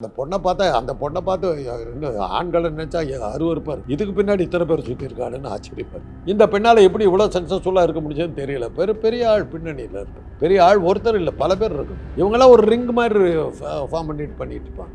அந்த பொண்ணை பார்த்தா அந்த பொண்ணை பார்த்து ஆண்களை நினைச்சா அருவருப்பார். இதுக்கு பின்னாடி இத்தனை பேர் சுற்றி இருக்காளுன்னு ஆச்சரியப்பார் இந்த பெண்ணால் எப்படி இவ்வளோ சக்ஸஸ்ஃபுல்லாக இருக்க முடிஞ்சதுன்னு தெரியல. பெரு பெரிய ஆள் பின்னணியில் இருக்கு. பெரிய ஆள் ஒருத்தர் இல்லை பல பேர் இருக்கு. இவங்கெல்லாம் ஒரு ரிங் மாதிரி ஃபார்ம் பண்ணிட்டு பண்ணிட்டு இருப்பாங்க.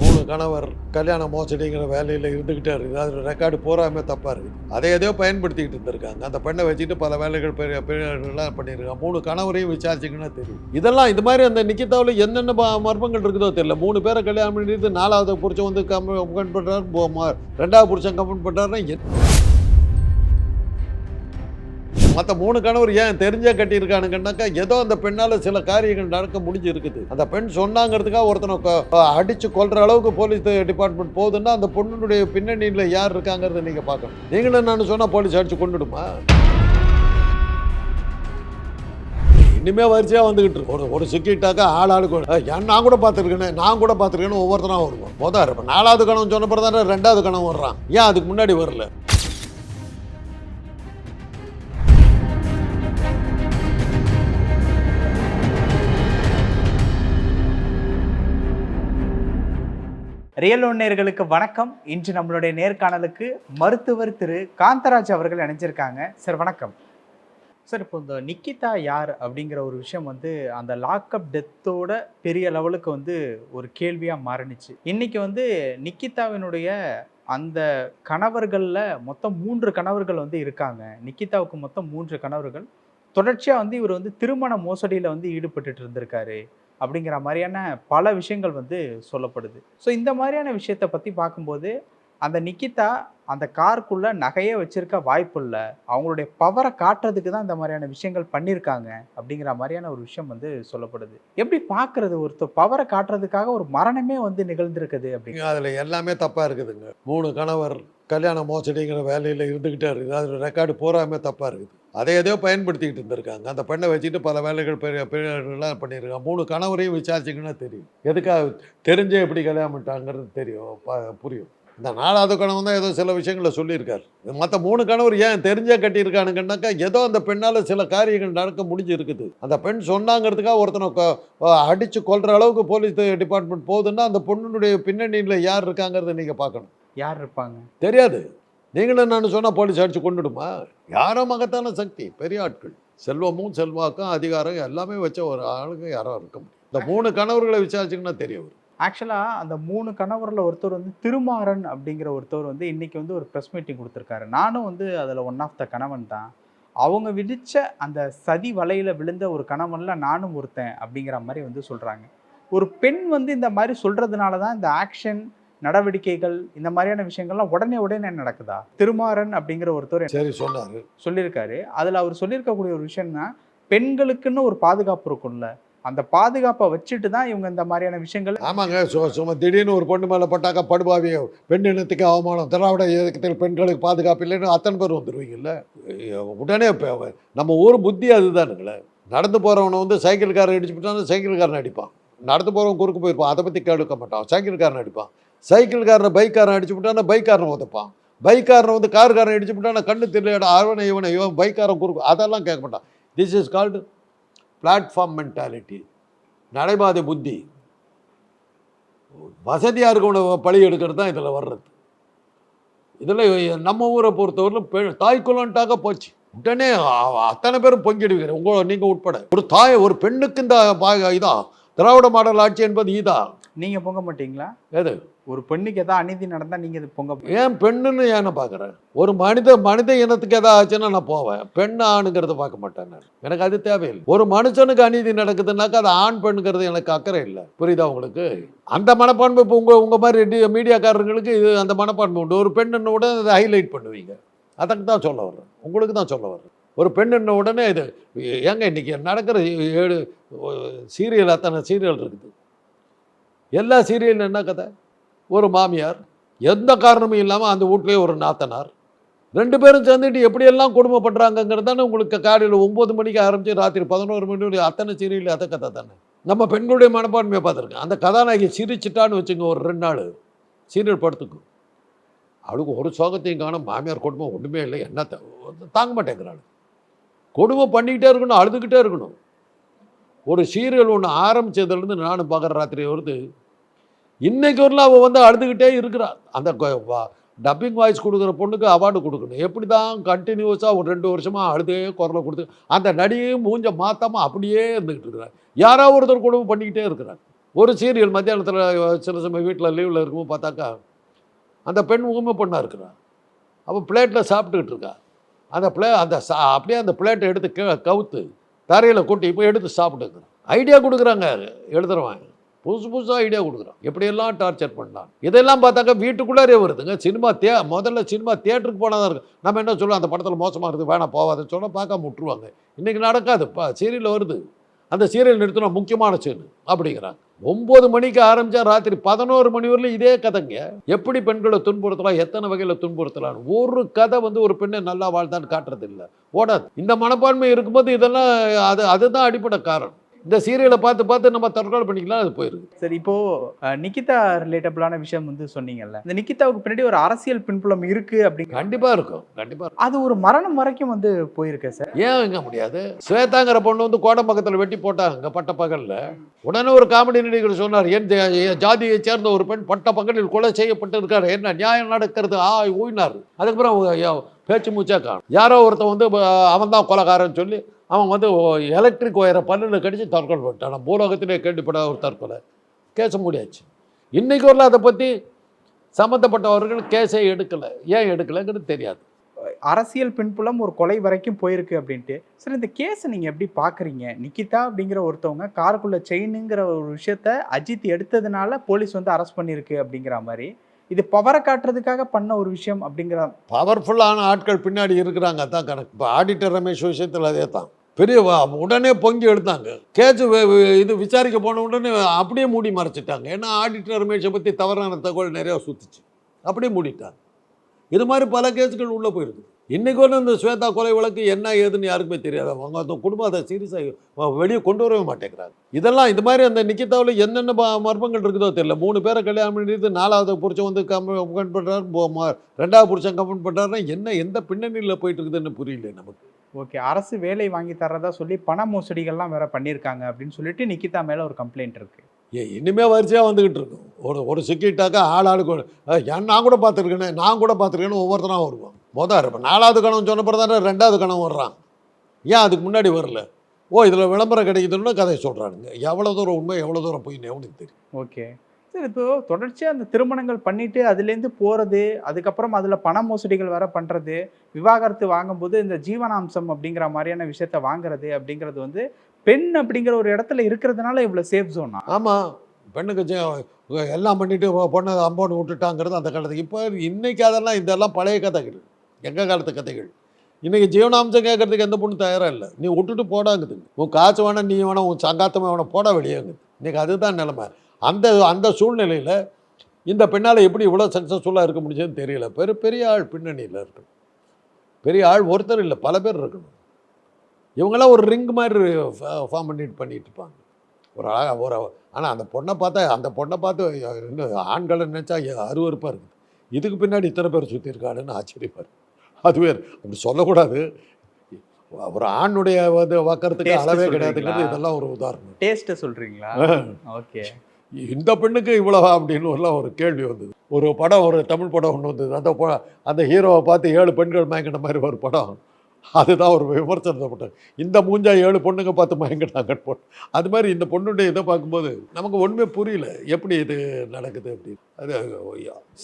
மூணு கணவர் கல்யாண மோசடிங்கிற வேலையில் இருந்துக்கிட்டே இருக்குது அது ரெக்கார்டு போறாமே தப்பாக இருக்குது அதை எதையோ பயன்படுத்திக்கிட்டு இருந்திருக்காங்க. அந்த பெண்ணை வச்சுட்டு பல வேலைகள் பெரிய பெரியலாம் பண்ணியிருக்காங்க. மூணு கணவரையும் விசாரிச்சிங்கன்னா தெரியும். இதெல்லாம் இது மாதிரி அந்த நிக்கிதாவில் என்னென்ன மர்மங்கள் இருக்குதோ தெரியல. மூணு பேரை கல்யாணம் பண்ணிட்டு நாலாவது புருஷன் வந்து கம்பெண்ட் பண்ணுறாரு ரெண்டாவது புருஷன் கம்பெண்ட் பண்ணுறாருன்னா மற்ற மூணு கணவர் ஏன் தெரிஞ்சே கட்டியிருக்கானுங்கன்னாக்கா ஏதோ அந்த பெண்ணால் சில காரியங்கள் நடக்க முடிஞ்சு இருக்குது அந்த பெண் சொன்னாங்கிறதுக்காக ஒருத்தனை அடித்து கொள்கிற அளவுக்கு போலீஸ் டிபார்ட்மெண்ட் போகுதுன்னா அந்த பொண்ணுடைய பின்னணியில் யார் இருக்காங்கிறத நீங்கள் பார்க்கணும். நீங்களும் நான் சொன்னால் போலீஸ் அடிச்சு கொண்டுடுமா இனிமே வரிசையாக வந்துகிட்டு இருக்கு. ஒரு ஒரு சிக்கிட்டாக்கா ஆள் ஆளுக்கு ஏன் நான் கூட பார்த்துருக்கேன் நான் கூட பார்த்துருக்கேன்னு ஒவ்வொருத்தனாக வருவோம் மொதல் இருப்பேன் நாலாவது கணவன் சொன்ன பிறகு தானே ரெண்டாவது கணவன் வர்றான். ஏன் அதுக்கு முன்னாடி வரல? ரியல் நேயர்களுக்கு வணக்கம். இன்று நம்மளுடைய நேர்காணலுக்கு மருத்துவர் திரு காந்தராஜ் அவர்கள் இணைஞ்சிருக்காங்க. சார் வணக்கம். சார் இப்போ இந்த நிக்கிதா யார் அப்படிங்கிற ஒரு விஷயம் வந்து அந்த லாக்அப் டெத்தோட பெரிய லெவலுக்கு வந்து ஒரு கேள்வியாக மாறினுச்சு. இன்றைக்கி வந்து நிக்கிதாவினுடைய அந்த கணவர்களில் மொத்தம் மூன்று கணவர்கள் வந்து இருக்காங்க. நிக்கிதாவுக்கு மொத்தம் மூன்று கணவர்கள். தொடர்ச்சியாக வந்து இவர் வந்து திருமண மோசடியில் வந்து ஈடுபட்டுட்டு இருந்திருக்காரு. அப்படிங்கிற மாதிரியான பல விஷயங்கள் வந்து சொல்லப்படுது. ஸோ இந்த மாதிரியான விஷயத்தை பற்றி பார்க்கும்போது அந்த நிக்கிதா அந்த காருக்குள்ள நகையே வச்சிருக்க வாய்ப்பு இல்லை. அவங்களுடைய பவரை காட்டுறதுக்கு தான் இந்த மாதிரியான விஷயங்கள் பண்ணியிருக்காங்க அப்படிங்கிற மாதிரியான ஒரு விஷயம் வந்து சொல்லப்படுது. எப்படி பார்க்கறது ஒருத்தர்? பவரை காட்டுறதுக்காக ஒரு மரணமே வந்து நிகழ்ந்திருக்குது அப்படிங்க அதில் எல்லாமே தப்பாக இருக்குதுங்க. மூணு கணவர் கல்யாண மோசடிங்கிற வேலையில் இருந்துக்கிட்டே இருக்குது அதில் ரெக்கார்டு பூராமே தப்பாக இருக்குது. அதை எதையோ பயன்படுத்திக்கிட்டு இருந்திருக்காங்க. அந்த பெண்ணை வச்சுட்டு பல வேலைகள் பெரிய பெரியலாம் பண்ணியிருக்காங்க மூணு கணவரையும் விசாரிச்சிங்கன்னா தெரியும். எதுக்காக தெரிஞ்சே எப்படி கல்யாணம் பண்ணிட்டாங்கிறது தெரியும். புரியும். இந்த நாலாவது கணவன் தான் ஏதோ சில விஷயங்களை சொல்லியிருக்காரு. மற்ற மூணு கணவர் ஏன் தெரிஞ்சே கட்டியிருக்கானுங்கன்னாக்கா ஏதோ அந்த பெண்ணால் சில காரியங்கள் நடக்க முடிஞ்சு இருக்குது அந்த பெண் சொன்னாங்கிறதுக்காக ஒருத்தனை கொ- அடிச்சு கொல்ற அளவுக்கு போலீஸ் டிபார்ட்மெண்ட் போகுதுன்னா அந்த பொண்ணுடைய பின்னணியில் யார் இருக்காங்கிறத நீங்கள் பார்க்கணும். யார் இருப்பாங்க? தெரியாது. நீங்களும் நான் சொன்னால் போலீஸ் அடித்து கொண்டுடுமா யாரோ மகத்தான சக்தி பெரிய ஆட்கள். செல்வமும் செல்வாக்கும் அதிகாரம் எல்லாமே வச்ச ஒரு ஆளுங்க யாரோ இருக்க முடியும் இந்த மூணு கணவர்களை விசாரிச்சிங்கன்னா தெரிய வரும் ஆக்சுவலாக அந்த மூணு கணவரில் ஒருத்தர் வந்து திருமாறன் அப்படிங்கிற ஒருத்தர் வந்து இன்றைக்கி வந்து ஒரு ப்ரெஸ் மீட்டிங் கொடுத்துருக்காரு. நானும் வந்து அதில் ஒன் ஆஃப் த கணவன் தான். அவங்க விதித்த அந்த சதி வலையில் விழுந்த ஒரு கணவனில் நானும் ஒருத்தன் அப்படிங்கிற மாதிரி வந்து சொல்கிறாங்க ஒரு பெண் வந்து இந்த மாதிரி சொல்கிறதுனால தான் இந்த ஆக்ஷன் நடவடிக்கைகள் இந்த மாதிரியான விஷயங்கள்லாம் உடனே உடனே நடக்குதா? திருமாறன் அப்படிங்கிற ஒருத்தர் சரி சொன்னார். சொல்லியிருக்காரு. அதில் அவர் சொல்லியிருக்கக்கூடிய ஒரு விஷயம்னா பெண்களுக்குன்னு ஒரு பாதுகாப்பு இருக்கும்ல. அந்த பாதுகாப்பை வச்சுட்டு தான் இவங்க இந்த மாதிரியான விஷயங்கள் ஆமாங்க சும்மா திடீர்னு ஒரு பொண்ணு மேலே பட்டாக்கா படுபாவி பெண் இனத்துக்கு அவமானம் திராவிட இயக்கத்தில் பெண்களுக்கு பாதுகாப்பு இல்லைன்னு அத்தனை பேர் வந்துடுவீங்கல்ல உடனே நம்ம ஊர் புத்தி அதுதானுங்களே. நடந்து போகிறவனை வந்து சைக்கிள்காரன் அடிச்சு விட்டாலும் சைக்கிள்காரன் அடிப்பான். நடந்து போகிறவன் குறுக்கு போயிருப்பான். அதை பற்றி கேட்க மாட்டான். சைக்கிள்காரன் அடிப்பான். சைக்கிள்காரனை பைக்காரன் அடிச்சு விட்டானா பைக்காரனை உதப்பான்? பைக்காரனை வந்து கார்காரன் அடிச்சு விட்டானா கண்ணு தெரியல அவனை இவனை இவன் பைக்காரன் குறுக்கு அதெல்லாம் கேட்க மாட்டான். This is called platform mentality நடைபாதை புத்தி. வசதியாக இருக்கவனை பழி எடுக்கிறது தான் இதில் வர்றது. இதில் நம்ம ஊரை பொறுத்தவரையிலும் பெ தாய்க்குலன்ட்டாக போச்சு. உடனே அத்தனை பேரும் பொங்கிடுவீங்க. உங்களை நீங்கள் உட்பட. ஒரு தாய் ஒரு பெண்ணுக்கு இந்த பா- இதா திராவிட மாடல் ஆட்சி என்பது இதா நீங்க பொங்க மாட்டீங்களா? எது? ஒரு பெண்ணுக்கு ஏதாவது அநீதி நடந்தா நீங்க இது பொங்க ஏன் பெண்ணுன்னு ஏன்னு பார்க்குறேன் ஒரு மனித மனித இனத்துக்கு எதாவது ஆச்சுன்னா நான் போவேன். பெண் ஆணுங்கிறத பார்க்க மாட்டேன் நான். எனக்கு அது தேவையில்லை. ஒரு மனுஷனுக்கு அநீதி நடக்குதுன்னாக்கா அது ஆண் பெண்ணுங்கிறது எனக்கு அக்கறை இல்லை. புரியுதா உங்களுக்கு? அந்த மனப்பான்மை இப்போ உங்கள் உங்கள் மாதிரி மீடியாக்காரர்களுக்கு இது அந்த மனப்பான்மை உண்டு. ஒரு பெண்ணுன்னு உடனே அதை ஹைலைட் பண்ணுவீங்க. அதுக்கு தான் சொல்ல வர்றேன். உங்களுக்கு தான் சொல்ல வர்றேன். ஒரு பெண்ணுன்ன உடனே இது ஏங்க இன்னைக்கு நடக்கிற ஏழு சீரியல் அத்தனை சீரியல் இருக்குது. எல்லா சீரியலும் என்ன கதை? ஒரு மாமியார் எந்த காரணமும் இல்லாமல் அந்த வீட்லேயே ஒரு நாத்தனார். ரெண்டு பேரும் சேர்ந்துட்டு எப்படியெல்லாம் குடும்பம் பண்ணுறாங்கங்கிறது தானே உங்களுக்கு காலையில் ஒம்பது மணிக்கு ஆரம்பித்து ராத்திரி பதினோரு மணி வரை அத்தனை சீரியல் அதை கதை தானே? நம்ம பெண்களுடைய மனப்பான்மையை பார்த்துருக்கேன். அந்த கதாநாயகி சிரிச்சிட்டான்னு வச்சுங்க ஒரு ரெண்டு நாள். சீரியல் படுத்துக்கும். அவளுக்கு ஒரு சோகத்தையும் காணும். மாமியார் குடும்பம் ஒன்றுமே இல்லை. என்ன தாங்க மாட்டேங்கிறாள். கொடுமை பண்ணிக்கிட்டே இருக்கணும் அழுதுகிட்டே இருக்கணும். ஒரு சீரியல் ஒன்று ஆரம்பிச்சதுலேருந்து நானும் பார்க்குற ராத்திரி வருது இன்றைக்கு வரலாம் அவள் வந்து அழுதுகிட்டே இருக்கிறாள் அந்த டப்பிங் வாய்ஸ் கொடுக்குற பொண்ணுக்கு அவார்டு கொடுக்கணும். எப்படி தான் கண்டினியூஸாக ஒரு ரெண்டு வருஷமாக அழுதே குரலை கொடுத்து அந்த நடிகையும் மூஞ்ச மாற்றாமல் அப்படியே இருந்துக்கிட்டு இருக்கிறார். யாரோ ஒருத்தர் குடும்பம் பண்ணிக்கிட்டே இருக்கிறார். ஒரு சீரியல் மத்தியானத்தில் சில சமயம் வீட்டில் லீவில் இருக்கும்போது பார்த்தாக்கா அந்த பெண் ஊமை பொண்ணாக இருக்கிறா. அவள் பிளேட்டில் சாப்பிட்டுக்கிட்டு இருக்கா. அந்த பிளே அந்த சா அப்படியே அந்த பிளேட்டை எடுத்து கவுத்து தரையில் கூட்டி போய் எடுத்து சாப்பிட்டு ஐடியா கொடுக்குறாங்க எழுதுறவன். புதுசு புதுசாக ஐடியா கொடுக்குறான். எப்படியெல்லாம் டார்ச்சர் பண்ணலாம் இதெல்லாம் பார்த்தாக்கா வீட்டுக்குள்ளாரே வருதுங்க. சினிமா தே முதல்ல சினிமா தேட்டருக்கு போனால் தான் இருக்கு நம்ம என்ன சொல்லுவோம்? அந்த படத்தில் மோசமாக இருக்குது வேணாம் போகாதுன்னு சொன்னால் பார்க்காம விட்டுருவாங்க. இன்றைக்கி நடக்காது. சீரியல் வருது. அந்த சீரியல் நிறுத்தினா முக்கியமான சீன் அப்படிங்கிறாங்க. ஒம்பது மணிக்கு ஆரம்பிச்சா ராத்திரி பதினோரு மணி வரலும் இதே கதைங்க. எப்படி பெண்களை துன்புறுத்தலாம்? எத்தனை வகையில் துன்புறுத்தலாம் ஒரு கதை வந்து ஒரு பெண்ணை நல்லா வாழ்ந்தான்னு காட்டுறது இல்லை ஓடாது. இந்த மனப்பான்மை இருக்கும்போது இதெல்லாம் அது அதுதான் அடிப்படை காரணம். இந்த சீரியலை பார்த்து பார்த்து நம்ம தற்கொலை பண்ணிக்கலாம் அது போயிருக்கு. சரி இப்போ அஹ், நிக்கிதா ரிலேட்டபிளான விஷயம் வந்து சொன்னீங்கல்ல. இந்த நிக்கிதாவுக்கு பின்னாடி ஒரு அரசியல் பின்புலம் இருக்கு அப்படிங்க கண்டிப்பாக இருக்கும் கண்டிப்பாக அது ஒரு மரணம் வரைக்கும் வந்து போயிருக்கு சார்? ஏன் வைக்க முடியாது? ஸ்வேதாங்கிற பொண்ணு வந்து கோடம்பக்கத்தில் வெட்டி போட்டாங்க பட்ட பகலில். உடனே ஒரு காமெடி நடிகர் சொன்னார் என் ஜாதியை சேர்ந்த ஒரு பெண் பட்ட பகலில் கொலை செய்யப்பட்டு இருக்காரு என்ன நியாயம் நடக்கிறது? ஆ ஊயினார். அதுக்கப்புறம் பேச்சு மூச்சா காணும். யாரோ ஒருத்தன் வந்து அவன் தான் கொலைகாரன்னு சொல்லி அவன் வந்து எலக்ட்ரிக் ஒயரை பன்னெண்டு கடிச்சு தற்கொலை பண்ணிட்டான். பூலோகத்திலே கேள்விப்படாத ஒரு தற்கொலை. கேச முடியாச்சு. இன்றைக்கு வரல அதை பற்றி சம்மந்தப்பட்டவர்கள் கேஸே எடுக்கலை. ஏன் எடுக்கலைங்கிறது தெரியாது. அரசியல் பின்புலம் ஒரு கொலை வரைக்கும் போயிருக்கு அப்படின்ட்டு. சரி இந்த கேஸை நீங்கள் எப்படி பார்க்குறீங்க நிக்கிதா அப்படிங்கிற ஒருத்தவங்க காருக்குள்ளே செயினுங்கிற ஒரு விஷயத்த அஜித் எடுத்ததுனால போலீஸ் வந்து அரெஸ்ட் பண்ணியிருக்கு அப்படிங்கிற மாதிரி இது பவரை காட்டுறதுக்காக பண்ண ஒரு விஷயம் அப்படிங்கிற பவர்ஃபுல்லான ஆட்கள் பின்னாடி இருக்கிறாங்க அதான் கணக்கு இப்போ ஆடிட்டர் ரமேஷ் விஷயத்தில் அதே தான் பெரிய உடனே பொங்கி எடுத்தாங்க. கேஸ் இது விசாரிக்க போன உடனே அப்படியே மூடி மறைச்சிட்டாங்க. ஏன்னா ஆடிட்டர் ரமேஷை பற்றி தவறான தகவல் நிறையா சுற்றுச்சு அப்படியே மூடிட்டாங்க. இது மாதிரி பல கேஸுகள் உள்ளே போயிருக்கு இன்னைக்கு வந்து இந்த ஸ்வேதா கொலை வழக்கு என்ன ஏதுன்னு யாருக்குமே தெரியாது. அவங்க அந்த குடும்பம் அதை சீரியஸாக வெளியே கொண்டு வரவே மாட்டேங்கிறாங்க. இதெல்லாம் இது மாதிரி அந்த நிக்கிதாவில் என்னென்ன மர்மங்கள் இருக்குதோ தெரியல. மூணு பேரை கல்யாணம் பண்ணிட்டு நாலாவது புருஷன் வந்து கமெண்ட் பண்ணுறாரு ரெண்டாவது புருஷன் கமெண்ட் பண்ணுறாருன்னா என்ன எந்த பின்னணியில் போயிட்டு இருக்குதுன்னு புரியல நமக்கு. ஓகே அரசு வேலை வாங்கி தரதா சொல்லி பண மோசடிகள்லாம் வேற பண்ணியிருக்காங்க அப்படின்னு சொல்லிட்டு நிக்கிதா மேல ஒரு கம்ப்ளைண்ட் இருக்கு. ஏ இனிமே வரிசையாக வந்துக்கிட்டு இருக்கும். ஒரு ஒரு சிக்கிட்டாக்கா ஆள் ஆளுக்கு நான் கூட பார்த்துருக்கேனே நான் கூட பார்த்துருக்கேன்னு ஒவ்வொருத்தராக வருவான். மொதல் இருப்பேன் நாலாவது கணவன் சொன்ன பிறகு ரெண்டாவது கணவன் வர்றான். ஏன் அதுக்கு முன்னாடி வரல? ஓ இதில் விளம்பரம் கிடைக்குதுன்னு கதையை சொல்கிறானுங்க எவ்வளோ தூரம் உண்மை எவ்வளோ தூரம் போய் எவனுக்கு தெரியும்? ஓகே. சரி இப்போ தொடர்ச்சியாக அந்த திருமணங்கள் பண்ணிட்டு அதுலேருந்து போகிறது அதுக்கப்புறம் அதில் பண மோசடிகள் வேற பண்ணுறது விவாகரத்து வாங்கும்போது இந்த ஜீவனாம்சம் அப்படிங்கிற மாதிரியான விஷயத்த வாங்குறது அப்படிங்கிறது வந்து பெண் அப்படிங்கிற ஒரு இடத்துல இருக்கிறதுனால இவ்வளோ சேஃப் ஜோனா ஆமாம் பெண்ணுக்கு எல்லாம் பண்ணிட்டு பொ- பொண்ணை அம்போன்னு விட்டுட்டாங்கிறது அந்த காலத்துக்கு. இப்போ இன்னைக்கு அதெல்லாம் இதெல்லாம் பழைய கதைகள். எங்கள் காலத்து கதைகள்? இன்றைக்கி ஜீவனாம்சம் கேட்கறதுக்கு எந்த பொண்ணு தயாராக இல்லை. நீ விட்டுட்டு போடாங்குதுங்க உன் காசு வேணாம் நீ வேணாம் உன் சங்காத்தமே வேணாம் போட வெளியேங்குது. இன்னைக்கு அதுதான் நிலமை. அந்த அந்த சூழ்நிலையில் இந்த பெண்ணால் எப்படி இவ்வளோ சக்ஸஸ்ஃபுல்லாக இருக்க முடிஞ்சதுன்னு தெரியல. பெரு பெரிய ஆள் பின்னணியில் இருக்கணும் பெரிய ஆள் ஒருத்தர் இல்லை பல பேர் இருக்கணும். இவங்கெல்லாம் ஒரு ரிங் மாதிரி ஃபார்ம் பண்ணிட்டு பண்ணிட்டு இருப்பாங்க. ஒரு ஆ- ஒரு ஆனால் அந்த பொண்ணை பார்த்தா அந்த பொண்ணை பார்த்து ஆண்களை நினச்சா அருவருப்பாக இருக்குது. இதுக்கு பின்னாடி இத்தனை பேர் சுற்றி ஆச்சரியப்பாரு ஆச்சரியப்பார் அதுவே அப்படி சொல்லக்கூடாது. ஒரு ஆணுடைய வந்து வக்கறதுக்கு அளவே? கிடையாதுங்கிறது இதெல்லாம் ஒரு உதாரணம். டேஸ்ட்டை சொல்கிறீங்களா ஓகே இந்த பெண்ணுக்கு இவ்வளவா அப்படின்னு எல்லாம் ஒரு கேள்வி வந்தது. ஒரு படம் ஒரு தமிழ் படம் ஒன்று வந்தது. அந்த அந்த ஹீரோவை பார்த்து ஏழு பெண்கள் மயங்கின மாதிரி ஒரு படம். அதுதான் ஒரு விமர்சனத்தை போட்டேன் இந்த மூஞ்சா ஏழு பொண்ணுங்க பார்த்து மயங்கினாங்க போட்டு. அது மாதிரி இந்த பொண்ணுடைய இதை பார்க்கும்போது நமக்கு ஒன்றுமே புரியல. எப்படி இது நடக்குது அப்படின்னு. அது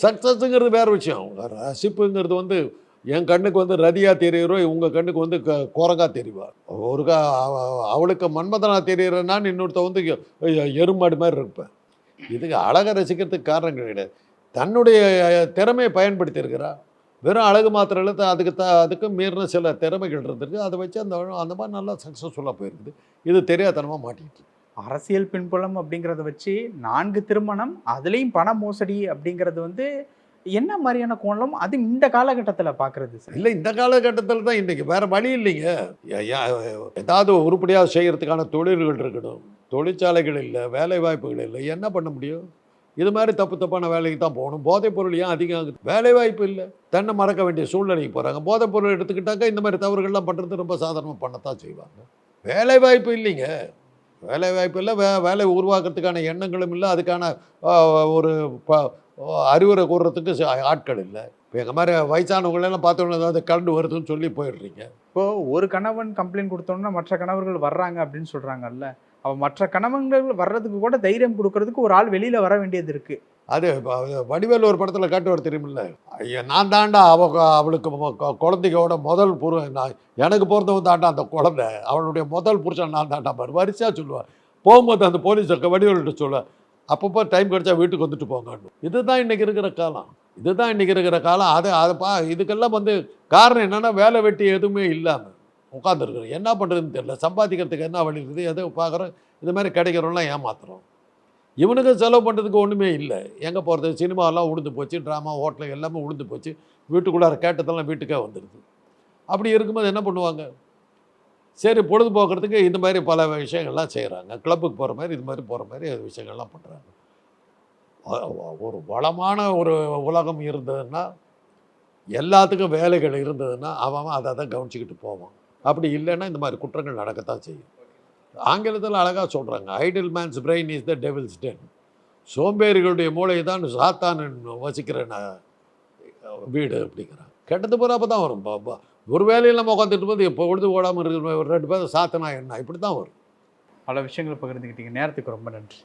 சக்ஸஸுங்கிறது வேற விஷயம். ரசிப்புங்கிறது வந்து என் கண்ணுக்கு வந்து ரதியா தெரியிறோம் உங்கள் கண்ணுக்கு வந்து க குரங்கா தெரிவார் ஒரு கா அவ- அவளுக்கு மன்மதனா தெரியுறேன்னா இன்னொருத்த வந்து எருமாடு மாதிரி இருப்பேன் இதுக்கு அழகை ரசிக்கிறதுக்கு காரணம் கிடையாது. தன்னுடைய திறமையை பயன்படுத்தியிருக்கிறா. வெறும் அழகு மாத்திரம் இல்லை அதுக்கு த அதுக்கு மீறின சில திறமைகள் இருந்திருக்கு. அதை வச்சு அந்த அந்த மாதிரி நல்லா சக்ஸஸ்ஃபுல்லாக போயிருக்குது. இது தெரியாதனமாக மாட்டிக்கிட்டு அரசியல் பின்புலம் அப்படிங்கிறத வச்சு நான்கு திருமணம் அதுலேயும் பண மோசடி அப்படிங்கிறது வந்து என்ன மாதிரியான கோணம் அது இந்த காலகட்டத்தில் பார்க்குறது சார்? இல்லை இந்த காலகட்டத்தில் தான் இன்றைக்கி வேறு வழி இல்லைங்க. ஏதாவது உருப்படியாக செய்கிறதுக்கான தொழில்கள் இருக்கணும். தொழிற்சாலைகள் இல்லை வேலை வாய்ப்புகள் இல்லை. என்ன பண்ண முடியும்? இது மாதிரி தப்பு தப்பான வேலைக்கு தான் போகணும். போதைப் பொருள் ஏன் அதிகம் ஆகுது? வேலை வாய்ப்பு இல்லை. தன்னை மறக்க வேண்டிய சூழ்நிலைக்கு போகிறாங்க போதைப் பொருள் எடுத்துக்கிட்டாக்கா இந்த மாதிரி தவறுகள்லாம் பண்ணுறது ரொம்ப சாதாரணமாக பண்ணத்தான் செய்வாங்க. வேலை வாய்ப்பு இல்லைங்க. வேலை வாய்ப்பு இல்லை வே வேலை உருவாக்குறதுக்கான எண்ணங்களும் இல்லை. அதுக்கான ஒரு ப அறிவுரை கூறுறதுக்கு ஆட்கள் இல்லை. இப்போ எங்கள் மாதிரி வயசானவங்களெல்லாம் பார்த்தோன்னா ஏதாவது கரண்ட் வருதுன்னு சொல்லி போயிடுறீங்க. இப்போ ஒரு கணவன் கம்ப்ளைண்ட் கொடுத்தோம்னா மற்ற கணவர்கள் வர்றாங்க அப்படின்னு சொல்றாங்கல்ல. அப்ப மற்ற கணவன்கள் வர்றதுக்கு கூட தைரியம் கொடுக்கறதுக்கு ஒரு ஆள் வெளியில வர வேண்டியது இருக்கு. அது வடிவேலு ஒரு படத்தில் காட்டுவார் தெரியுமில்ல? ஐயா நான் தாண்டா அவ அவளுக்கு மொ- கொ- குழந்தையோட முதல் புரு நான் எனக்கு பிறந்தவன் தாண்டா அந்த குழந்தை. அவளுடைய முதல் புருஷன் நான் தாண்டா. பாரு வரிசையாக சொல்லுவாள் போகும்போது அந்த போலீஸ் வடிவேலுகிட்ட சொல்லுவேன் அப்பப்போ டைம் கிடைச்சா வீட்டுக்கு வந்துட்டு போங்கன்னு. இதுதான் இன்றைக்கி இருக்கிற காலம். இதுதான் இன்றைக்கி இருக்கிற காலம். அது அதை பா இதுக்கெல்லாம் வந்து காரணம் என்னென்னா வேலை வெட்டி எதுவுமே இல்லாமல் உட்காந்துருக்குறோம் என்ன பண்ணுறதுன்னு தெரியல. சம்பாதிக்கிறதுக்கு என்ன வழி இருக்குது? எதை பார்க்குறோம்? இது மாதிரி கிடைக்கிறோம்லாம் ஏமாத்துறோம். இவனுக்கு செலவு பண்ணுறதுக்கு ஒன்றுமே இல்லை. எங்கே போகிறது சினிமாலாம் உளுந்து போச்சு ட்ராமா ஹோட்டல் எல்லாமே உளுந்து போச்சு. வீட்டுக்குள்ளார கேட்டதெல்லாம் வீட்டுக்கே வந்துடுது. அப்படி இருக்கும்போது என்ன பண்ணுவாங்க? சரி பொழுதுபோக்குறதுக்கு இந்த மாதிரி பல விஷயங்கள்லாம் செய்கிறாங்க கிளப்புக்கு போகிற மாதிரி இது மாதிரி போகிற மாதிரி விஷயங்கள்லாம் பண்ணுறாங்க ஒரு வளமான ஒரு உலகம் இருந்ததுன்னா எல்லாத்துக்கும் வேலைகள் இருந்ததுன்னா அவன் அதை தான் கவனிச்சிக்கிட்டு போவான். அப்படி இல்லைன்னா இந்த மாதிரி குற்றங்கள் நடக்கத்தான் செய்யும். ஆங்கிலத்தில் அழகாக சொல்கிறாங்க idle man's brain is the devil's den சோம்பேறிகளுடைய மூளை தான் சாத்தான் வசிக்கிற வீடு அப்படிங்கிறான் கெட்டது பூரா அப்போ தான் வரும் ஒரு வேலையில் நம்ம உட்காந்துட்டு போது எப்போ பொழுது ஓடாமல் இருக்கிற ஒரு ரெண்டு பேரும் சாத்தனா என்ன? இப்படி தான் வரும். பல விஷயங்களை பகிர்ந்துக்கிட்டீங்க. நேரத்துக்கு ரொம்ப நன்றி.